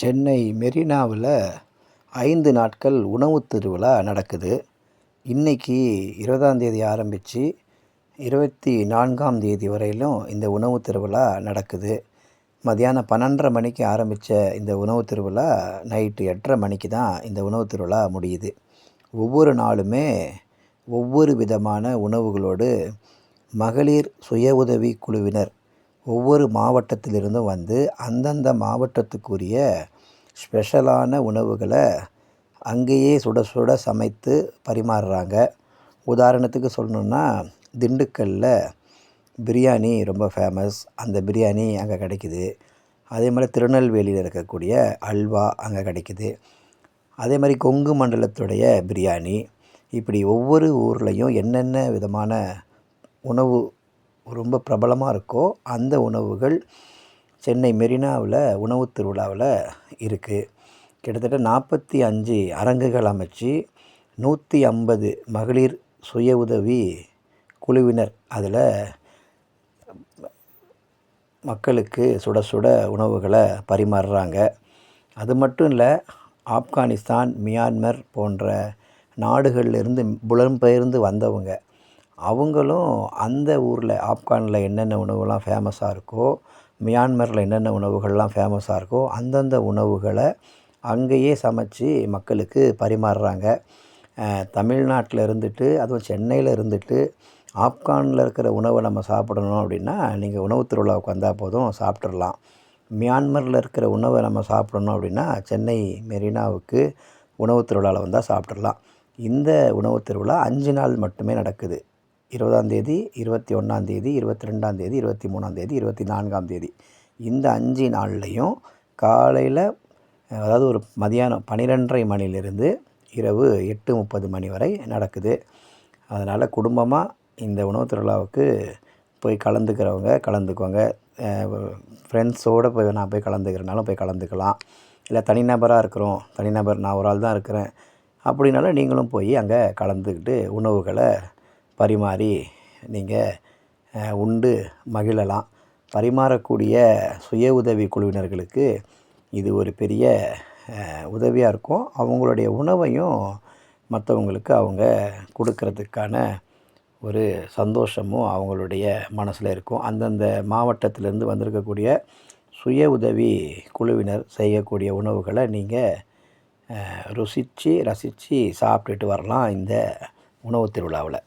சென்னை மெரினாவில் ஐந்து நாட்கள் உணவுத் திருவிழா நடக்குது. இன்றைக்கி இருபதாந்தேதி ஆரம்பித்து இருபத்தி நான்காம் தேதி வரையிலும் இந்த உணவுத் திருவிழா நடக்குது. மதியானம் பன்னெண்டரை மணிக்கு ஆரம்பித்த இந்த உணவுத் திருவிழா நைட்டு எட்டரை மணிக்கு தான் இந்த உணவுத் திருவிழா முடியுது. ஒவ்வொரு நாளுமே ஒவ்வொரு விதமான உணவுகளோடு மகளிர் சுய உதவி குழுவினர் ஒவ்வொரு மாவட்டத்திலிருந்தும் வந்து அந்தந்த மாவட்டத்துக்குரிய ஸ்பெஷலான உணவுகளை அங்கேயே சுட சுட சமைத்து பரிமாறுறாங்க. உதாரணத்துக்கு சொல்லணுன்னா திண்டுக்கல்லில் பிரியாணி ரொம்ப ஃபேமஸ் அந்த பிரியாணி அங்கே கிடைக்குது. அதே மாதிரி திருநெல்வேலியில் இருக்கக்கூடிய அல்வா அங்கே கிடைக்குது. அதே மாதிரி கொங்கு மண்டலத்துடைய பிரியாணி. இப்படி ஒவ்வொரு ஊர்லேயும் என்னென்ன விதமான உணவு ரொம்ப பிரபலமாக இருக்கோ அந்த உணவுகள் சென்னை மெரினாவில் உணவுத் திருவிழாவில் இருக்குது கிட்டத்தட்ட நாற்பத்தி அஞ்சு அரங்குகள் அமைச்சு நூற்றி ஐம்பது மகளிர் சுய உதவி குழுவினர் அதில் மக்களுக்கு சுட சுட உணவுகளை பரிமாறுறாங்க. அது மட்டும் இல்லை ஆப்கானிஸ்தான் மியான்மர் போன்ற நாடுகளிலிருந்து புலம்பெயர்ந்து வந்தவங்க அவங்களும் அந்த ஊரில் ஆப்கானில் என்னென்ன உணவுலாம் ஃபேமஸாக இருக்கோ மியான்மரில் என்னென்ன உணவுகள்லாம் ஃபேமஸாக இருக்கோ அந்தந்த உணவுகளை அங்கேயே சமைச்சு மக்களுக்கு பரிமாறுறாங்க. தமிழ்நாட்டில் இருந்துட்டு அதுவும் சென்னையில் இருந்துட்டு ஆப்கானில் இருக்கிற உணவை நம்ம சாப்பிடணும் அப்படின்னா நீங்கள் உணவு திருவிழாவுக்கு வந்தால் போதும் சாப்பிட்றலாம் மியான்மரில் இருக்கிற உணவை நம்ம சாப்பிடணும் அப்படின்னா சென்னை மெரினாவுக்கு உணவு திருவிழாவில் வந்தால் சாப்பிட்றலாம் இந்த உணவு திருவிழா அஞ்சு நாள் மட்டுமே நடக்குது. இருபதாந்தேதி இருபத்தி ஒன்றாந்தேதி இருபத்தி ரெண்டாந்தேதி இருபத்தி மூணாந்தேதி இருபத்தி நான்காம் தேதி. இந்த அஞ்சு நாள்லேயும் காலையில் அதாவது ஒரு மதியானம் பன்னிரெண்டரை மணிலிருந்து இரவு எட்டு முப்பது மணி வரை நடக்குது. அதனால் குடும்பமாக இந்த உணவு திருவிழாவுக்கு போய் கலந்துக்கிறவங்க கலந்துக்குவாங்க ஃப்ரெண்ட்ஸோடு போய் நான் போய் கலந்துக்கிறனாலும் போய் கலந்துக்கலாம். இல்லை தனிநபராக இருக்கிறோம் தனிநபர் நான் ஒரு ஆள் தான் இருக்கிறேன். அப்படின்னாலும் நீங்களும் போய் அங்கே கலந்துக்கிட்டு உணவுகளை பரிமாறி நீங்கள் உண்டு மகிழலாம். பரிமாறக்கூடிய சுய உதவி குழுவினர்களுக்கு இது ஒரு பெரிய உதவியாக இருக்கும். அவங்களுடைய உணவையும் மற்றவங்களுக்கு அவங்க கொடுக்கறதுக்கான ஒரு சந்தோஷமும் அவங்களுடைய மனசில் இருக்கும். அந்தந்த மாவட்டத்திலேருந்து வந்திருக்கக்கூடிய சுய உதவி குழுவினர் செய்யக்கூடிய உணவுகளை நீங்கள் ருசித்து ரசித்து சாப்பிட்டுட்டு வரலாம் இந்த உணவு திருவிழாவில்.